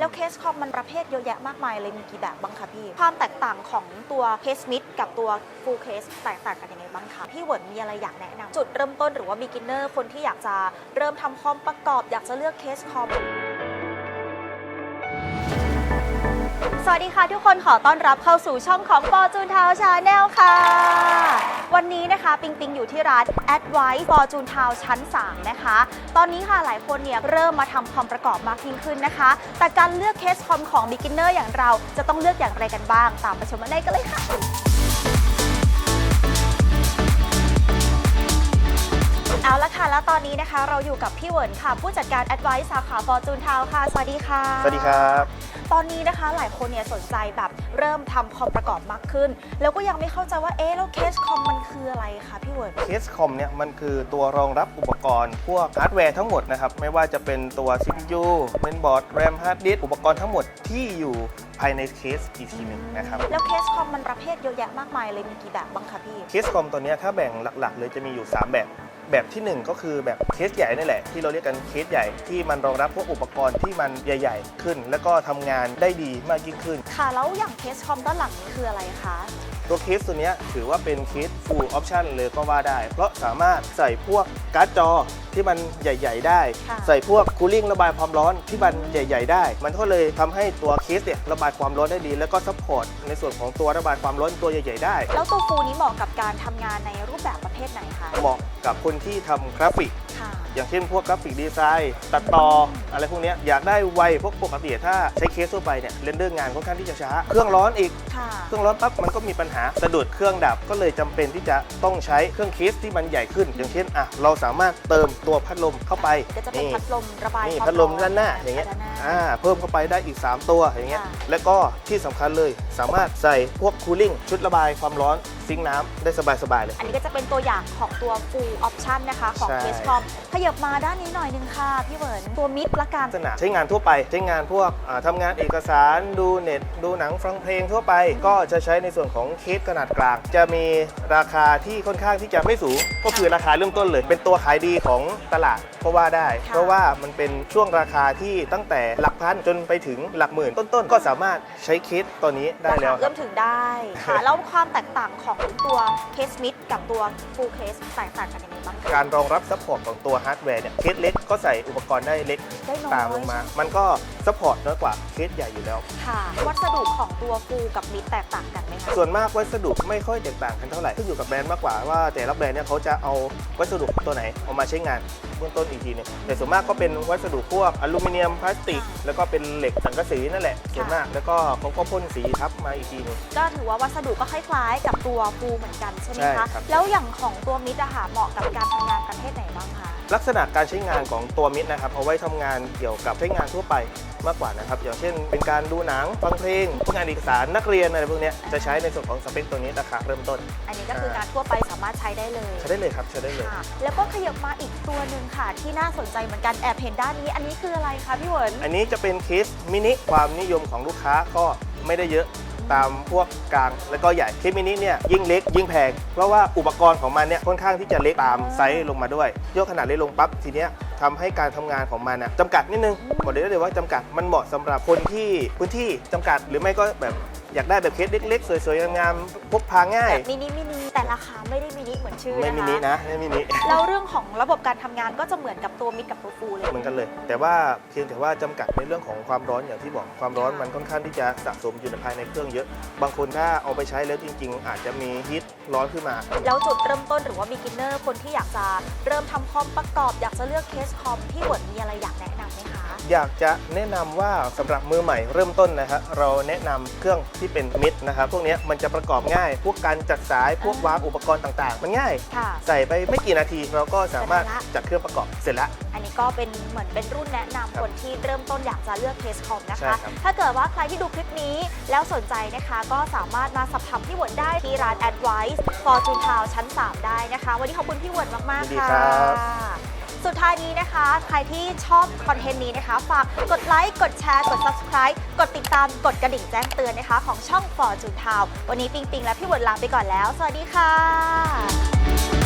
แล้วเคสคอมมันประเภทเยอะแยะมากมายเลยมีกี่แบบบ้างคะพี่ ความแตกต่างของตัวเคสมิดกับตัวฟูลเคสแตกต่างกันยังไงบ้างคะพี่เหวิร์นมีอะไรอยากแนะนำจุดเริ่มต้นหรือว่า beginner คนที่อยากจะเริ่มทำคอมประกอบ อยากจะเลือกเคสคอมสวัสดีค่ะทุกคนขอต้อนรับเข้าสู่ช่องของ Fortune Town Channel ค่ะ วันนี้นะคะปิงปิงอยู่ที่ร้าน Advice Fortune Town ชั้น 3 นะคะ ตอนนี้ค่ะหลายคนเนี่ยเริ่มมาทำคอมประกอบมากยิ่งขึ้นนะคะ แต่การเลือกเคสคอมของ beginner อย่างเราจะต้องเลือกอย่างไรกันบ้าง ตามไปชมกันได้กันเลยค่ะ เอาละค่ะ แล้วตอนนี้นะคะ เราอยู่กับพี่เหวิร์นค่ะ ผู้จัดการ Advice สาขา Fortune Town ค่ะ สวัสดีค่ะ สวัสดีครับ ตอนนี้นะคะหลายคนเนี่ยสนใจแบบเริ่มทำคอมประกอบมากขึ้น แล้วก็ยังไม่เข้าใจว่าเอ๊ะแล้วเคสคอมมันคืออะไรคะพี่เวิร์ดเคสคอมเนี่ยมันคือตัวรองรับอุปกรณ์พวกฮาร์ดแวร์ทั้งหมดนะครับ ไม่ว่าจะเป็นตัว CPU เมนบอร์ดแรมฮาร์ดดิสก์อุปกรณ์ทั้งหมดที่อยู่ภายในเคสอีกทีหนึ่งนะครับ แล้วเคสคอมมันประเภทเยอะแยะมากมายเลยมีกี่แบบบ้างคะพี่ เคสคอมตัวเนี้ยถ้าแบ่งหลักๆ เลยจะมีอยู่ 3 แบบ แบบทีหนึ่1 ก็คือแบบเคสใหญ่นี่แหละ ที่เราเรียกกันเคสใหญ่ที่มันรองรับพวกอุปกรณ์ที่มันใหญ่ ๆ ขึ้น แล้วก็ทำงานได้ดีมากยิ่งขึ้น ค่ะ แล้วอย่างเคสคอมด้านหลังนี้คืออะไรคะ ตัวเคสตัวเนี้ยถือว่าเป็นเคส full option เลยก็ว่าได้ เพราะสามารถใส่พวกการ์ดจอที่มันใหญ่ ๆ ได้ค่ะใส่พวกคูลิ่งระบายความร้อนที่มันใหญ่ ๆ ได้ มันก็เลยทำให้ตัวเคสเนี่ยระบายความร้อนได้ดี แล้วก็ซัพพอร์ตในส่วนของตัวระบายความร้อนตัวใหญ่ ๆ ได้ แล้วตัวฟูนี้เหมาะกับการทำงานในรูปแบบประเภทไหนคะ เหมาะกับคนที่ทำกราฟิกค่ะ อย่างเช่นพวกกราฟิกดีไซน์ตัดต่ออะไรพวกเนี้ยอยากได้ไวพวกปกติถ้าใช้เคสทั่วไปเนี่ยเรนเดอร์งานค่อนข้างที่จะช้า เครื่องร้อนอีกค่ะเครื่องร้อนปั๊บมันก็มีปัญหาสะดุดเครื่องดับก็เลยจำเป็นที่จะต้องใช้เครื่องเคสที่มันใหญ่ขึ้น อย่างเช่นอะเราสามารถเติมตัวพัดลมเข้าไปก็จะเป็นนี่พัดลมระบายนี่ความพัดลมร้ด้านหน้าอย่างเงี้ยด้นหน้อ่าเพิ่มเข้าไปได้อีก 3 ตัวอย่างเงี้ยค่ะแล้วก็ที่สำคัญเลยสามารถใส่พวกคูลิ่งชุดระบายความร้อน ซิงค์น้ำได้สบายๆเลย อันนี้ก็จะเป็นตัวอย่างของตัว full option นะคะของ ใช่เคสคอมขยับมาด้านนี้หน่อยนึงค่ะ พี่เหวิร์นตัวมิดละกัน ลักษณะใช้งานทั่วไป ใช้งานพวกอ่าทำางานเอกสารดูเน็ต ดูหนังฟังเพลงทั่วไป ก็จะใช้ในส่วนของเคสขนาดกลาง จะมีราคาที่ค่อนข้างที่จะไม่สูง ก็คือราคาเริ่มต้นเลย เป็นตัวขายดีของตลาดก็ว่าได้ ค่ะ เพราะว่ามันเป็นช่วงราคาที่ตั้งแต่หลักพันจนไปถึงหลักหมื่นต้นๆ ก็สามารถใช้เคสตัวนี้ได้แล้วราคาคเริ่รับมถึงได้ค่ะ แล้วความแตกต่างของตัวเคสมิดกับตัว full case แตกต่างกันยังไงบ้างคะการรองรับซัพพอร์ตของตัวฮาร์ดแวร์เนี่ยเคสเล็กก็ใส่อุปกรณ์ได้เล็กได้น้อยตามลงมา มันก็ ซัพพอร์ตน้อยกว่าเคสใหญ่อยู่แล้ว ค่ะ วัสดุของตัว full กับมิดแตกต่างกันไหมคะส่วนมากวัสดุไม่ค่อยแตกต่างกันเท่าไหร่ขึ้นอยู่กับแบรนด์มากกว่าว่าแต่ละแบรนด์เนี่ยเขาจะเอาวัสดุตัวไหนเอามาใช้งานเบื้องต้นอีกทีหนึงแต่ส่วนมากก็เป็นวัสดุพวกอลูมิเนียมพลาสติก แล้วก็เป็นเหล็กสังกะสีนั่นแหละส่วนมากแล้วก็เขาก็พ่นสีทับมาอีกทีหนึง ก็ถือว่าวัสดุก็คล้ายๆ กับตัว full เหมือนกันใช่ไหมใช่คะครับแล้วอย่างของตัวมิดอะค่ะเหมาะกับการทำงานประเภทไหนบ้างคะ ลักษณะการใช้งานของตัวมิดนะครับเอาไว้ทำงานเกี่ยวกับใช้งานทั่วไปมากกว่านะครับ อย่างเช่น เป็นการดูหนังฟังเพลงพวกงานเอกสารนักเรียนอะไรพวกเนี้ยจะใช้ในส่วนของสเปคตัวนี้ราคาเริ่มต้น อันนี้ก็คือการทั่วไปสามารถใช้ได้เลย ใช้ได้เลยครับใช้ได้เลยค่ะแล้วก็ขยับมาอีกตัวหนึ่งค่ะ ที่น่าสนใจเหมือนกันแอบเห็นด้านนี้ อันนี้คืออะไรคะพี่เหวิร์นอันนี้จะเป็นเคสมินิความนิยมของลูกค้าก็ ไม่ได้เยอะตามพวกกลางแล้วก็ใหญ่เทปมินิเนี่ยยิ่งเล็กยิ่งแพง เพราะว่าอุปกรณ์ของมันเนี่ยค่อนข้างที่จะเล็กตามไซส์ลงมาด้วย ยกขนาดเล็กลงปั๊บทีเนี้ย ทำให้การทำงานของมันนะจำกัดนิดนึงบอกได้เลยว่าจำกัดมันเหมาะสำหรับคนที่พื้นที่จำกัด หรือไม่ก็แบบอยากได้แบบเคสเล็ก ๆ สวยๆงามๆพกพาง่าย แบบมินิมินิแต่ราคาไม่ได้มินิเหมือนชื่อไม่นะคะมินินะไม่มินิแล้วเรื่องของระบบการทำงานก็จะเหมือนกับตัวมิดกับตัวฟูเลยเหมือนกันเลย แต่ว่าเพียงแต่ว่าจำกัดในเรื่องของความร้อนอย่างที่บอกความร้อนค่ะมันค่อนข้างที่จะสะสมอยู่ในภายในเครื่องเยอะ บางคนถ้าเอาไปใช้แล้วจริง ๆ อาจจะมีฮีทร้อนขึ้นมา แล้วจุดเริ่มต้นหรือว่า beginner คนที่อยากจะเริ่มทำคอมประกอบ อยากจะเลือกเคสคอมพี่เหวิร์นมีอะไรอยากแนะนำไหมคะ อยากจะแนะนำว่าสำหรับมือใหม่เริ่มต้นนะครับเราแนะนำเครื่องที่เป็นมิดนะครับพวกเนี้ยมันจะประกอบง่าย พวกการจัดสายพวกวางอุปกรณ์ต่างๆ มันง่าย ค่ะ ใส่ไปไม่กี่นาทีเราก็สามารถจัดเครื่องประกอบเสร็จละ อันนี้ก็เป็นเหมือนเป็นรุ่นแนะนำครับคนที่เริ่มต้นอยากจะเลือกเคสคอมนะใช่คะ ครับ ถ้าเกิดว่าใครที่ดูคลิปนี้แล้วสนใจนะคะ ก็สามารถมาสอบถามพี่เหวิร์นได้ที่ร้าน Advice Fortune Town ชั้น 3 ได้นะคะ วันนี้ขอบคุณพี่เหวิร์นมากยินๆดีค่ะ ครับ สุดท้ายนี้นะคะ ใครที่ชอบคอนเทนต์นี้นะคะ ฝากกดไลค์ กดแชร์ กด subscribe กดติดตาม กดกระดิ่งแจ้งเตือนนะคะ ของช่อง Fortune Town วันนี้ปิงปิงและพี่เหวิร์นลาไปก่อนแล้ว สวัสดีค่ะ